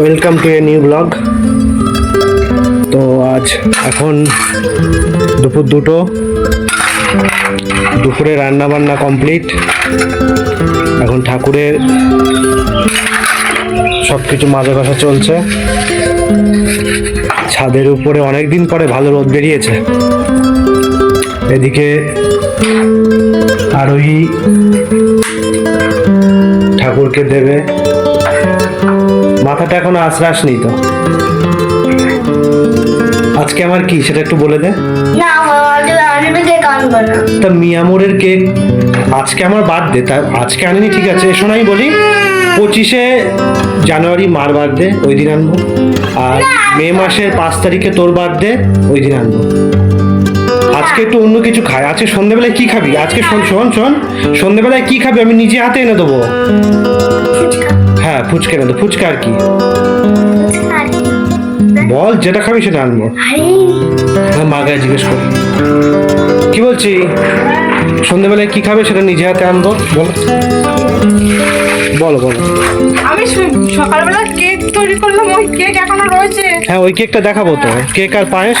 Welcome to a new blog তো আজ এখন দুপুর দুটো। দুপুরে রান্না বান্না কমপ্লিট এখন ঠাকুরের সব কিছু মাজা কষা চলছে। ছাদের উপরে অনেক দিন পরে ভালো রোদ বেরিয়েছে। এদিকে আরোহী ঠাকুরকে দেবে। মাথাটা এখনও আশ্রাস নেই তো। আজকে আমার কি সেটা একটু বলে দে। তা মিয়ামোরের কেক আজকে আমার বার্থডে তা আজকে আনিনি ঠিক আছে। এসো নাই বলি পঁচিশে জানুয়ারি মার বার্থডে ওই দিন আনব। আর মে মাসের পাঁচ তারিখে তোর বার্থডে ওই দিন আনব। আজকে একটু অন্য কিছু খাই। আজকে সন্ধ্যেবেলায় কি খাবি? আজকে শোন শোন শোন সন্ধ্যেবেলায় কি খাবি? আমি নিজে হাতে এনে দেবো। হ্যাঁ ফুচকা দেবো ফুচকা আর কি? বল যেটা খাবি সেটা আনব। হ্যাঁ মাকে জিজ্ঞেস কর। কি বলছি? সন্ধ্যেবেলায় কি খাবে সেটা নিজে হাতে আনব? বল। বলো বলো। আমি সকালবেলা কেক তৈরি করলাম ওই কেক এখনও রয়েছে। হ্যাঁ ওই কেকটা দেখাবো তো। কেক আর পায়েস।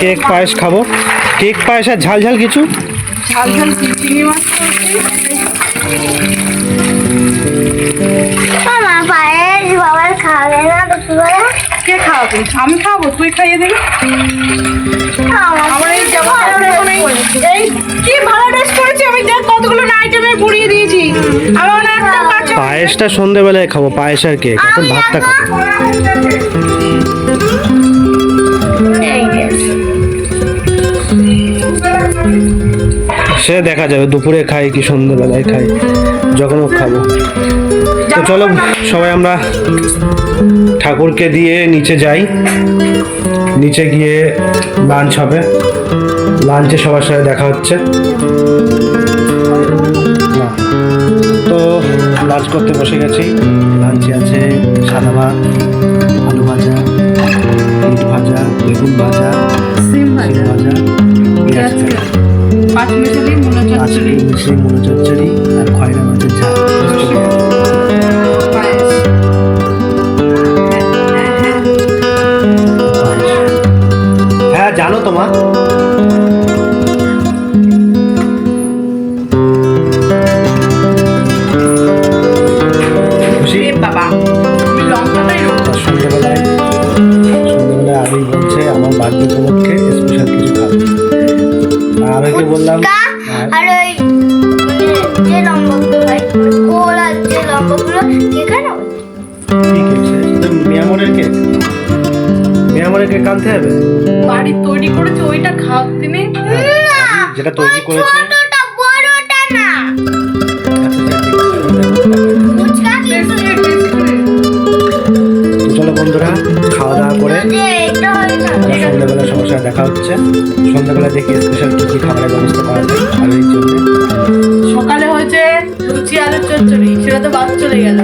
কেক পায়েস খাব। কেক পায়েস আর ঝাল ঝাল কিছু? ঝাল ঝাল চি- চিংড়ি মাছ কে খাওয়াবে? আমি খাব তুই খাইয়ে দিবি? আমার এই জামা এই- এই কি ভালো ড্রেস করেছি? আমি দেখ কতগুলো আইটেমে পুড়িয়ে দিয়েছি। আমার না একটা পায়েসটা সন্ধেবেলায় খাব পায়েস আর কেক এখন ভাতটা খাব। সে দেখা যাবে, দুপুরে খাই কি সন্ধ্যেবেলায় খাই যখন হোক খাব। তো চলো, সবাই আমরা ঠাকুরকে দিয়ে নিচে যাই। নিচে গিয়ে লাঞ্চ হবে। লাঞ্চে সবার সাথে দেখা হচ্ছে। তো লাঞ্চ করতে বসে গেছি। লাঞ্চে আছে সাদা ভাত, আলু ভাজা ভাজা, বেগুন ভাজা মনে আজকে চচ্চড়ি চচ্চড়ি আর খয়রা মাছের ঝাল হ্যাঁ জানো সন্ধ্যেবেলায় আমার বার্থডে উপলক্ষে স্পেশাল কিছু খাবে। আর আরোইকে বললাম আর ওই মানে যে লম্বাগুলো হয় গোল আর যে লম্বাগুলো কেখানে মিয়ামরের কেক মিয়ামরের কেক আনতে হবে? বাড়ি তৈরি করেছে ওইটা খাওয়াতে নেই। হ্যাঁ, যেটা তৈরি করেছে ছোটটা বড়টা না। ফুচকা কিন্তু টেস্টি টেস্টি তো চলো বন্ধুরা সন্ধ্যাবেলা দেখা হচ্ছে। সন্ধ্যাবেলা দেখি স্পেশাল কী কী খাবারের ব্যবস্থা করা যায় এই জন্য সকালে হয়েছে লুচি আলুর চচ্চড়ি সেটা তো বাদ চলে গেল।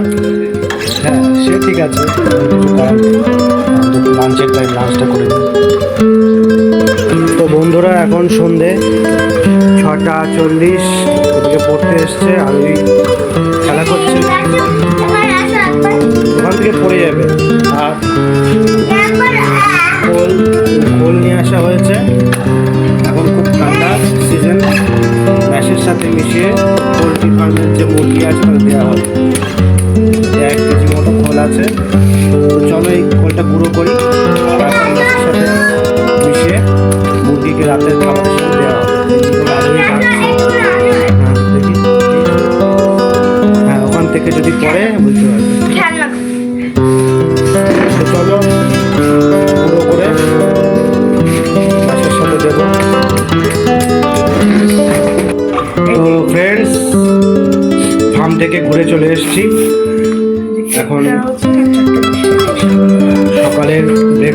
হ্যাঁ সে ঠিক আছে কিছু করার লাঞ্চের টাইম লাঞ্চটা করে দিই তো বন্ধুরা এখন সন্ধে ছটা চল্লিশ ওদিকে পড়তে এসছে আমি খেলা করছি। ওখান থেকে পড়ে যাবে। আর খোল খোল নিয়ে আসা হয়েছে। এখন খুব ঠান্ডা সিজন ম্যাশের সাথে মিশিয়ে পোলট্রি ফার্মের যে মুরগি আছে, তাকে দেওয়া হবে এক কেজি মতো খোল আছে। তো চলো এই খোলটা গুঁড়ো করি। ম্যাশের মিশিয়ে মুরগিকে রাতের খাবারের দেওয়া হবে। হ্যাঁ। হ্যাঁ ওখান থেকে যদি পড়ে, বুঝতে পারবে।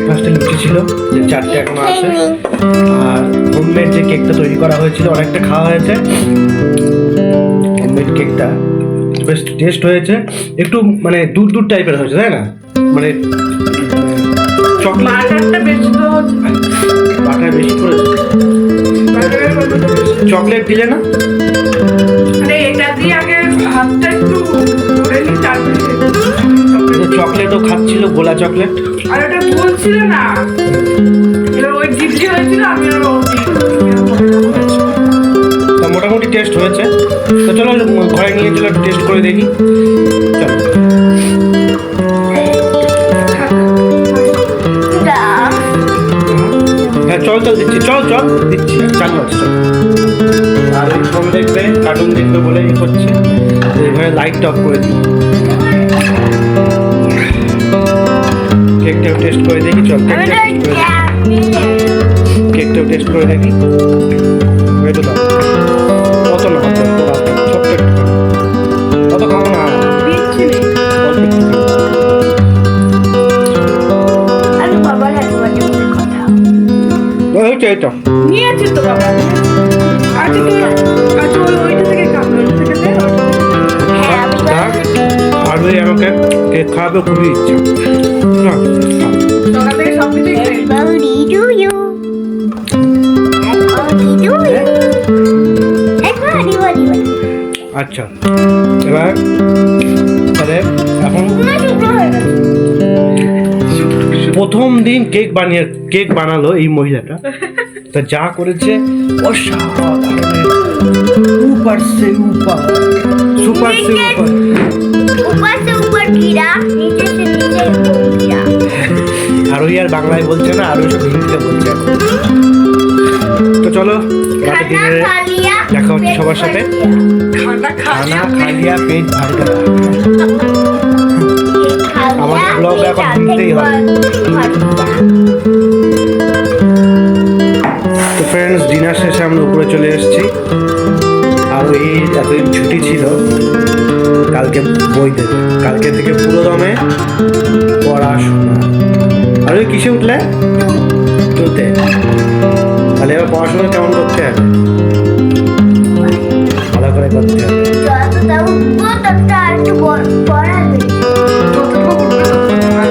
ব্রেকফাস্টে লুচি ছিল যে চারটে এখনও আছে। আর হোমমেড যে কেকটা তৈরি করা হয়েছিল অনেকটা খাওয়া হয়েছে। হোমমেড কেকটা বেশ টেস্ট হয়েছে। একটু মানে দুধ দুধ টাইপের হয়েছে তাই না? মানে চকলেট বাটার বেশি করেছে বেশি। চকলেট দিলে না? খাচ্ছিল গোলা চকলেট। আর ওটা ভুল ছিল না ওই জিপজি হয়েছিল আমি তা মোটামুটি টেস্ট হয়েছে। তো চলো ঘরে নিয়ে চলো টেস্ট করে দেখি। চলো। হ্যাঁ চল চল দিচ্ছি। চল চল দিচ্ছি। চালু চল। আর ওই ফোন দেখবে কার্টুন দেখবে বলে করছে। এখানে লাইট অফ করে দিই। টেস্ট করে দেখি চল আমি কেকটা তো টেস্ট করে কেকটাও টেস্ট করে দেখি। একটু দাও। কত না ছোট্ট একটু কত না? নিয়েছি তো বাবা। আচ্ছা আচ্ছা ওই ওইটা থেকে কামড় থেকে। হ্যাঁ। আর ওই আমাকে কেক খাওয়াবে খুবই ইচ্ছা না। আচ্ছা এবার তাহলে এখন প্রথম দিন কেক বানিয়ে কেক বানালো এই মহিলাটা। তা যা করেছে উপর সুপার সে উপর। উপর আর ওই আর বাংলায় বলছে না আর ওই বলছে তো চলো দেখা হচ্ছে সবার সাথে। খানা খালিয়া পেট ভারী আমার ব্লগ এখন ঘুরতেই হয় তো ফ্রেন্ডস ডিনার শেষে আমরা উপরে চলে এসেছি। আর এই এতদিন ছুটি ছিল কালকে বই দেবে। কালকে থেকে পুরো দমে পড়াশোনা আর ওই কিসে উঠলে? টুতে তাহলে পড়াশোনা কেমন করতে হবে? ভালো করে করতে হবে। আর।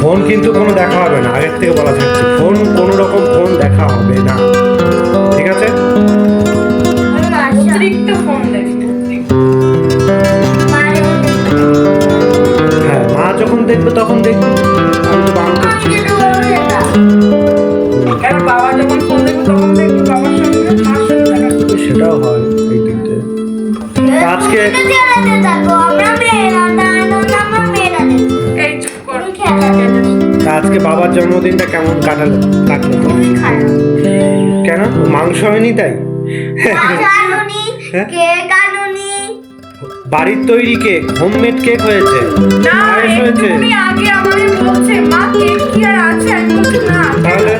ফোন কিন্তু কোনো দেখা হবে না, আগের থেকে বলা থাকছে। ফোন কোনো রকম ফোন দেখা হবে না। আজকে বাবার জন্মদিনটা কেমন কাটালো? কাটলো কেন? মাংস হয়নি তাই? বাড়ির তৈরি কেক হোমমেড কেক হয়েছে। কি তাহলে?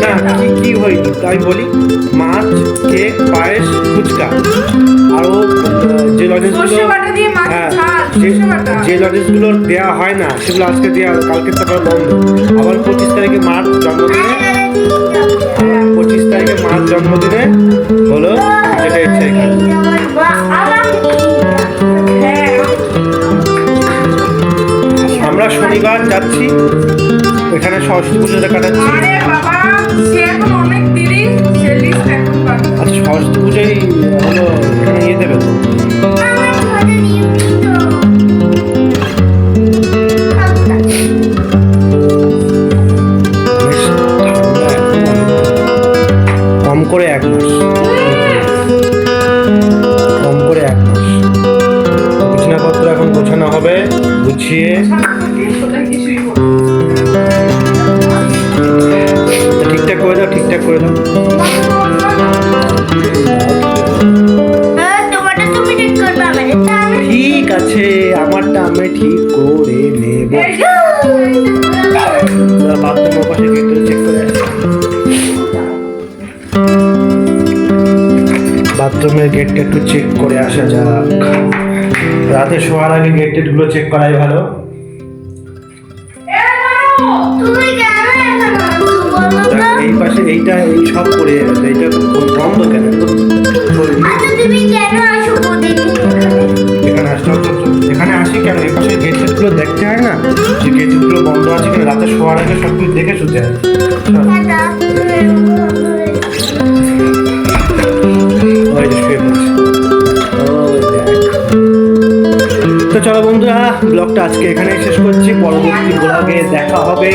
না। কি কি হয়নি? তাই বলি মাছ কেক পায়েস ফুচকা। আর ও আহ, যে লজেন্সগুলো যে-। যে দেওয়া হয় না সেগুলো আজকে দেওয়া কালকে তারপর বন্ধ। আবার পঁচিশ তারিখে মার জন্মদিনে? পঁচিশ তারিখে মার জন্মদিনে? হলো যেটা ইচ্ছে আমরা শনিবার যাচ্ছি এখানে সরস্বতী পুজোটা কাটাচ্ছি। আচ্ছা সরস্বতী পুজোই হলো এখানে নিয়ে দেবে তো। করে করে দাও ঠিক আছে আমারটা আমি ঠিক করে নেব। পাশে চেক করে বাথরুমের গেটটা একটু চেক করে আসা যাক। রাতে শোয়ার আগে গেট টেটগুলো চেক করাই ভালো। পাশে এইটা এই সব করে গেছে এইটা বন্ধ কেন? আচ্ছা এখানে? আসতে এখানে আসি কেন? এই পাশে গেট দেখতে হয় না? যে গেট টেটগুলো বন্ধ আছে কিনা রাতে শোয়ার আগে সব কিছু দেখে শুতে হয়। তাহলে বন্ধুরা ব্লগটা আজকে এখানেই শেষ করছি। পরবর্তী ব্লগে দেখা হবে।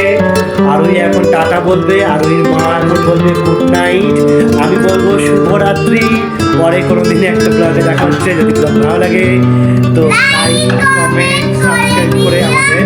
আরোই এখন টাটা বলবে আরোই মা এখন বলবে গুড নাইট আমি বলব, শুভরাত্রি। পরে কোনো দিন একটা ব্লগে দেখা হচ্ছে, যদি ব্লগ ভালো লাগে। তো লাইক কমেন্ট সাবস্ক্রাইব করে আমাদের